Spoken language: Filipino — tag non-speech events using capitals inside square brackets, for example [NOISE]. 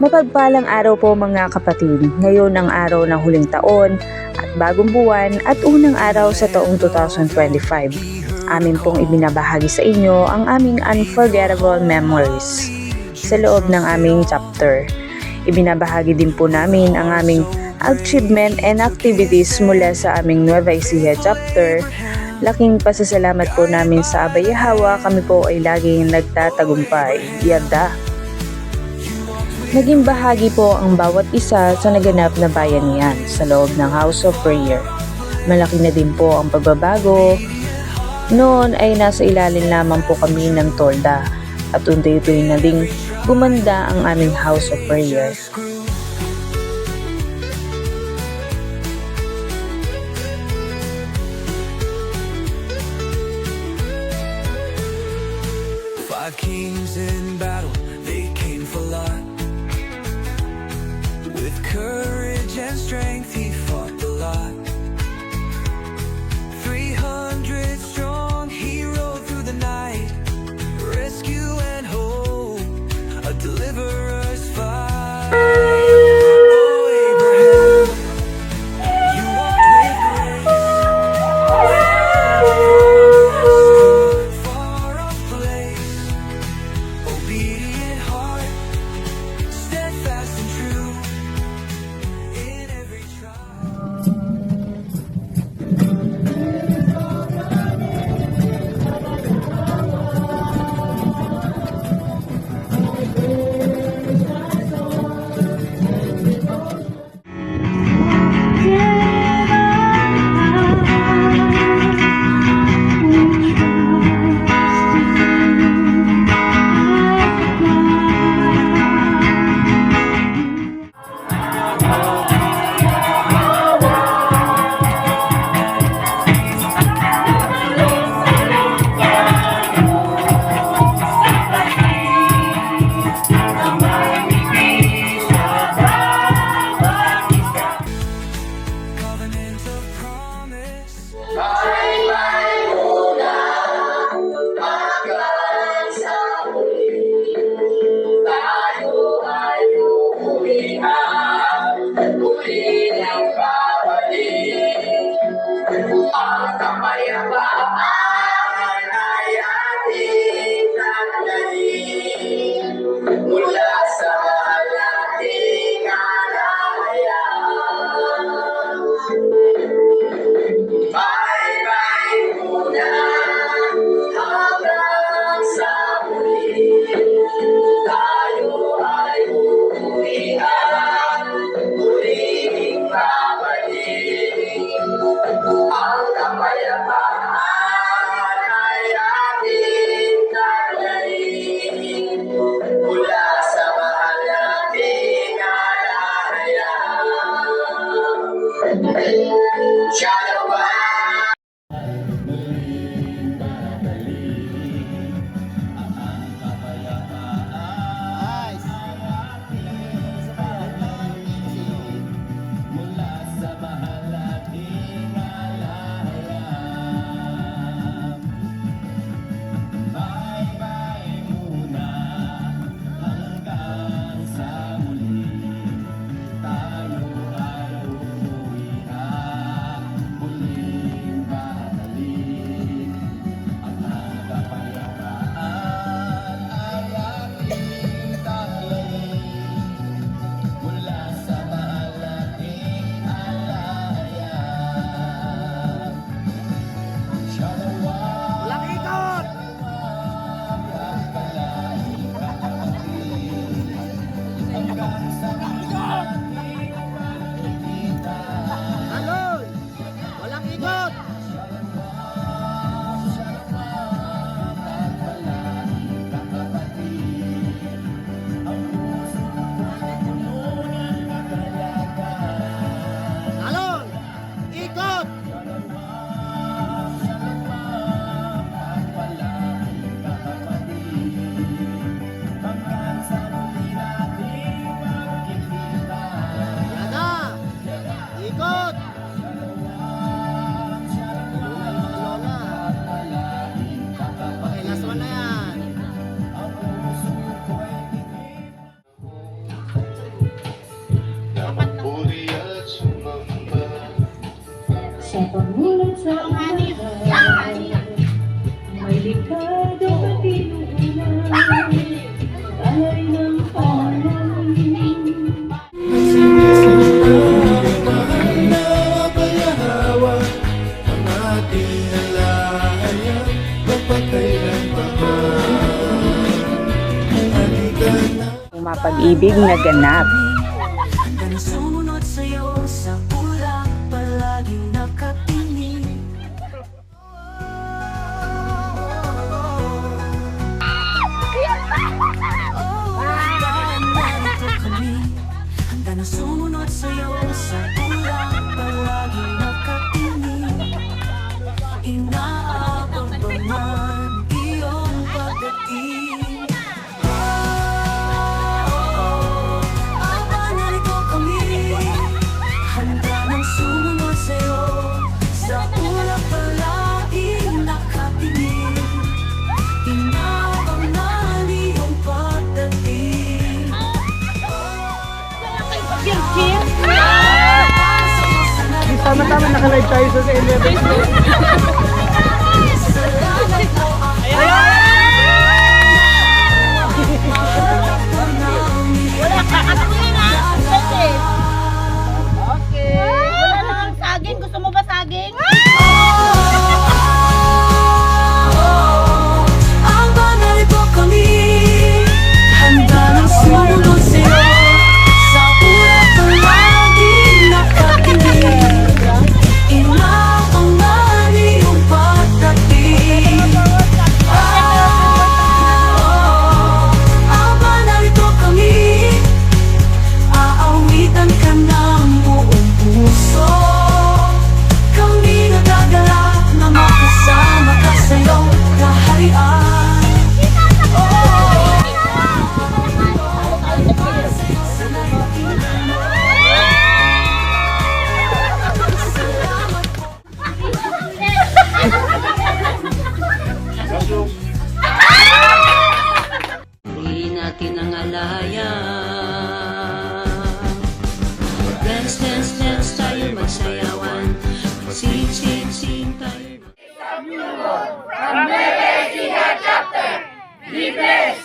Mapagpalang araw po mga kapatid. Ngayon ang araw ng huling taon at bagong buwan at unang araw sa taong 2025. Amin pong ibinabahagi sa inyo ang aming unforgettable memories sa loob ng aming chapter. Ibinabahagi din po namin ang aming achievement and activities mula sa aming Nueva Ecija chapter. Laking pasasalamat po namin sa Abayahawa, kami po ay laging nagtatagumpay. Yada! Naging bahagi po ang bawat isa sa naganap na bayanihan sa loob ng House of Prayer. Malaki na din po ang pagbabago. Noon ay nasa ilalim lamang po kami ng tolda at unti-unti na ding gumanda ang aming House of Prayer. Five kings in deliverer. mapag-ibig na ganap. Tama-tama naka-live tayo sa 11. [LAUGHS] English.